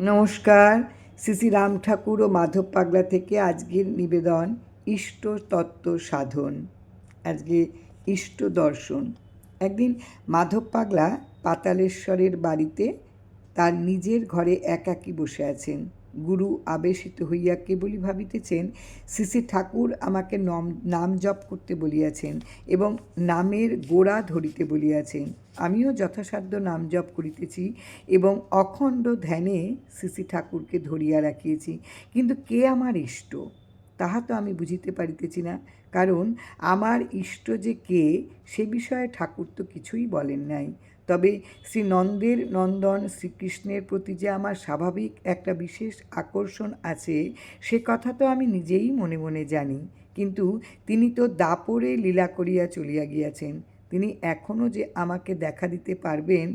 নমস্কার শ্রী রাম ঠাকুর ও মাধব পাগলা থেকে আজকের নিবেদন ইষ্ট তত্ত্ব সাধন, আজকে ইষ্ট দর্শন। একদিন মাধব পাগলা পাতালেশ্বরের বাড়িতে তার নিজের ঘরে একাকী বসে আছেন। গুরু আবেশিত হইয়া কেবলই ভাবিতেছেন শ্রী ঠাকুর আমাকে নম, নাম জপ করতে বলিয়াছেন এবং নামের গোড়া ধরিতে বলিয়াছেন। আমিও যথাসাধ্য নাম জপ করিতেছি এবং অখণ্ড ধ্যানে শ্রী ঠাকুরকে ধরিয়া রাখিয়েছি। কিন্তু কে আমার ইষ্ট? তাহা তো আমি বুঝিতে পারিতেছি না, কারণ আমার ইষ্ট যে কে, সে বিষয়ে ঠাকুর তো কিছুই বলেন নাই। তবে শ্রী নন্দের নন্দন শ্রীকৃষ্ণের প্রতি যে আমার স্বাভাবিক একটা বিশেষ আকর্ষণ আছে, সে কথা তো আমি নিজেই মনে মনে জানি। কিন্তু তিনি তো দাপরে লীলা করিয়া চলিয়া গিয়াছেন। তিনি এখনও যে আমাকে দেখা দিতে পারবেন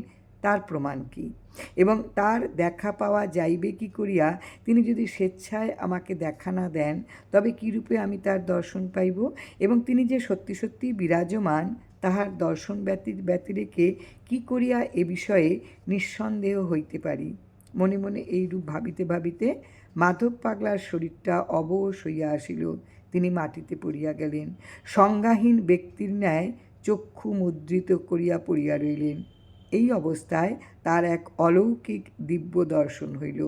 তার প্রমাণ কি? এবং তার দেখা পাওয়া যাইবে কি করিয়া? তিনি যদি স্বেচ্ছায় আমাকে দেখা না দেন, তবে কীরূপে আমি তার দর্শন পাইব? এবং তিনি যে সত্যি সত্যি বিরাজমান, তাহার দর্শন ব্যতি, ব্যতিরেকে কি করিয়া এ বিষয়ে নিঃসন্দেহ হইতে পারি? মনে মনে এইরূপ ভাবিতে ভাবিতে মাধব পাগলার শরীরটা অবশ হইয়া আসিল। তিনি মাটিতে পড়িয়া গেলেন। সংজ্ঞাহীন ব্যক্তির ন্যায় চক্ষু মুদ্রিত করিয়া পড়িয়া রইলেন। এই অবস্থায় তার এক অলৌকিক দিব্য দর্শন হইল।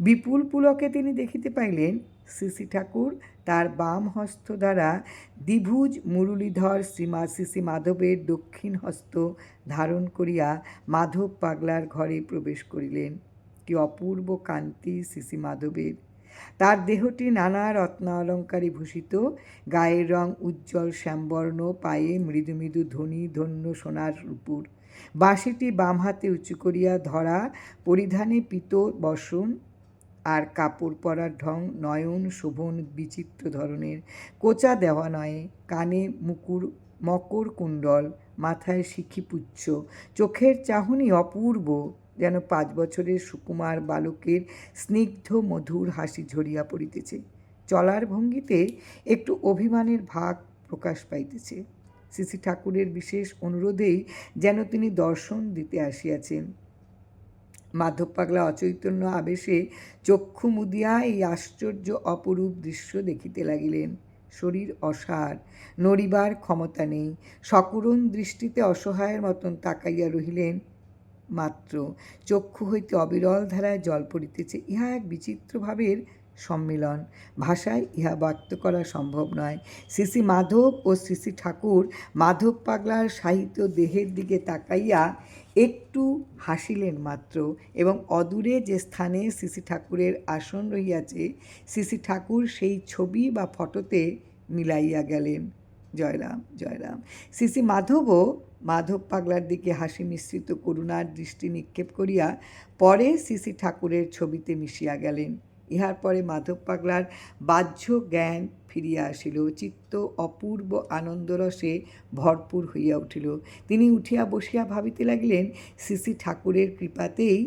বিপুল পুলকে তিনি দেখিতে পাইলেন শ্রী ঠাকুর তার বাম হস্ত দ্বারা দ্বিভুজ মুরলীধর শ্রীমা শ্রী মাধবের দক্ষিণ হস্ত ধারণ করিয়া মাধব পাগলার ঘরে প্রবেশ করিলেন। কি অপূর্ব কান্তি শ্রী মাধবের। তার দেহটি নানা রত্ন অলঙ্কারে ভূষিত, গায়ের রং উজ্জ্বল শ্যামবর্ণ, পায়ে মৃদু মৃদু ধ্বনি ধন্য সোনার রূপুর। বাঁশিটি বাম হাতে উঁচু করিয়া ধরা, পরিধানে পিত বসন আর কাপড় পরার ঢং, নয়ন, শোভন, বিচিত্র ধরনের, কোচা দেওয়া নয়, কানে মুকুর, মকর কুণ্ডল, মাথায় শিখিপুচ্ছ চোখের চাহনি অপূর্ব, যেন পাঁচ বছরের সুকুমার বালকের স্নিগ্ধ মধুর হাসি ঝরিয়া পড়িতেছে। চলার ভঙ্গিতে একটু অভিমানের ভাগ প্রকাশ পাইতেছে। শ্রী ঠাকুরের বিশেষ অনুরোধেই যেন তিনি দর্শন দিতে আসিয়াছেন। মাধব পাগলা অচৈতন্য আবেশে চক্ষু মুদিয়া এই আশ্চর্য অপরূপ দৃশ্য দেখিতে লাগিলেন। শরীর অসার, নড়িবার ক্ষমতা নেই, সকরুণ দৃষ্টিতে অসহায়ের মতন তাকাইয়া রহিলেন। মাত্র চক্ষু হইতে অবিরল ধারায় জল পড়িতেছে, ইহা এক বিচিত্র ভাবের সম্মিলন। ভাষায় ইহা ব্যক্ত করা সম্ভব নয়। শ্রী মাধব ও শ্রী ঠাকুর মাধব পাগলার সাহিত্য দেহের দিকে তাকাইয়া একটু হাসিলেন মাত্র এবং অদূরে যে স্থানে শ্রী ঠাকুরের আসন রহিয়াছে শ্রী ঠাকুর সেই ছবি বা ফটোতে মিলাইয়া গেলেন। জয়রাম জয়রাম। শ্রী মাধবও মাধব পাগলার দিকে হাসি মিশ্রিত করুণার দৃষ্টি নিক্ষেপ করিয়া পরে শ্রী ঠাকুরের ছবিতে মিশিয়া গেলেন। ইহার পরে মাধব পাগলার বাহ্য জ্ঞান ফিরিয়া আসিল। চিত্ত অপূর্ব আনন্দরসে ভরপুর হইয়া উঠিল। তিনি উঠিয়া বসিয়া ভাবিতে লাগিলেন শ্রী ঠাকুরের কৃপাতেই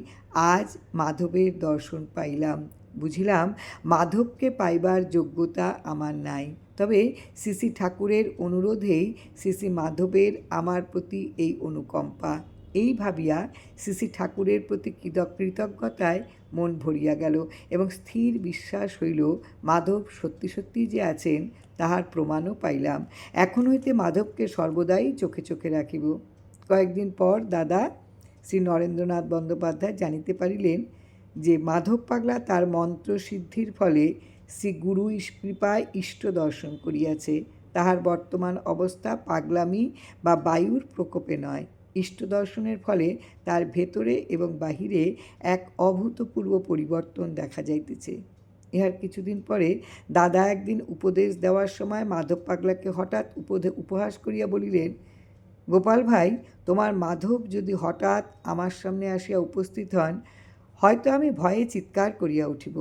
আজ মাধবের দর্শন পাইলাম। বুঝিলাম, মাধবকে পাইবার যোগ্যতা আমার নাই। তবে শ্রী ঠাকুরের অনুরোধেই শ্রী মাধবের আমার প্রতি এই অনুকম্পা। এই ভাবিয়া শ্রী ঠাকুরের প্রতি কৃতজ্ঞতায় মন ভরিয়া গেল এবং স্থির বিশ্বাস হইল, মাধব সত্যি সত্যি যে আছেন, তাহার প্রমাণও পাইলাম। এখন হইতে মাধবকে সর্বদাই চোখে চোখে রাখিব। কয়েকদিন পর দাদা শ্রী নরেন্দ্রনাথ বন্দ্যোপাধ্যায় জানিতে পারিলেন যে, মাধব পাগলা তার মন্ত্র সিদ্ধির ফলে শ্রী গুরু কৃপায় ইষ্ট দর্শন করিয়াছে। তাহার বর্তমান অবস্থা পাগলামি বা বায়ুর প্রকোপে নয়। ইষ্ট দর্শনের ফলে তার ভেতরে এবং বাহিরে এক অভূতপূর্ব পরিবর্তন দেখা যাইতেছে। ইহার কিছুদিন পরে দাদা একদিন উপদেশ দেওয়ার সময় মাধব পাগলাকে হঠাৎ উপদে উপহাস করিয়া বলিলেন, গোপাল ভাই, তোমার মাধব যদি হঠাৎ আমার সামনে আসিয়া উপস্থিত হন, হয়তো আমি ভয়ে চিৎকার করিয়া উঠিব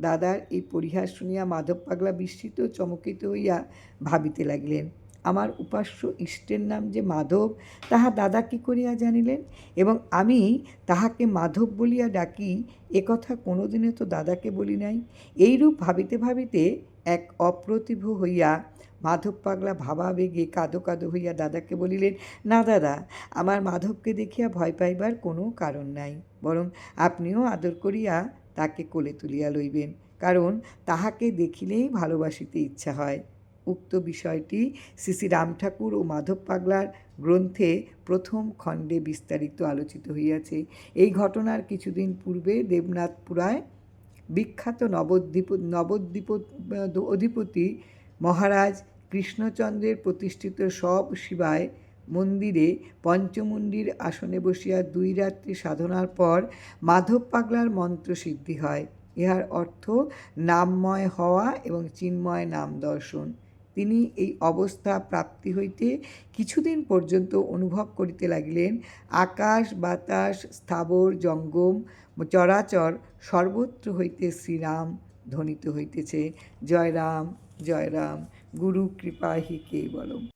দাদার এই পরিহাস শুনিয়া মাধব পাগলা বিস্মিত চমকিত হইয়া ভাবিতে লাগিলেন। আমার উপাস্য ইষ্টের নাম যে মাধব, তাহা দাদা কি করিয়া জানিলেন? এবং আমি তাহাকে মাধব বলিয়া ডাকি, এ একথা কোনোদিনে তো দাদাকে বলি নাই। এইরূপ ভাবিতে ভাবিতে এক অপ্রতিভ হইয়া মাধব পাগলা ভাবাবেগে কাঁদো কাঁদো হইয়া দাদাকে বলিলেন, না দাদা, আমার মাধবকে দেখিয়া ভয় পাইবার কোনো কারণ নাই। বরং আপনিও আদর করিয়া তাকে কোলে তুলিয়া লইবেন। কারণ তাহাকে দেখিলেই ভালোবাসিতে ইচ্ছা হয়। উক্ত বিষয়টি শ্রী রাম ঠাকুর ও মাধব পাগলার গ্রন্থে প্রথম খণ্ডে বিস্তারিত আলোচিত হইয়াছে। এই ঘটনার কিছুদিন পূর্বে দেবনাথপুরায় বিখ্যাত নবদ্বীপ নবদ্বীপ অধিপতি মহারাজ কৃষ্ণচন্দ্রের প্রতিষ্ঠিত সব শিবায় মন্দিরে পঞ্চমুণ্ডির আসনে বসিয়া দুই রাত্রি সাধনার পর মাধব পাগলার মন্ত্র সিদ্ধি হয়। ইহার অর্থ নামময় হওয়া এবং চিন্ময় নাম দর্শন। তিনি এই অবস্থা প্রাপ্তি হইতে কিছুদিন পর্যন্ত অনুভব করিতে লাগিলেন, আকাশ বাতাস স্থাবর জঙ্গম চরাচর সর্বত্র হইতে শ্রীরাম ধ্বনিত হইতেছে জয় রাম জয় রাম গুরু কৃপা হি কে বলম।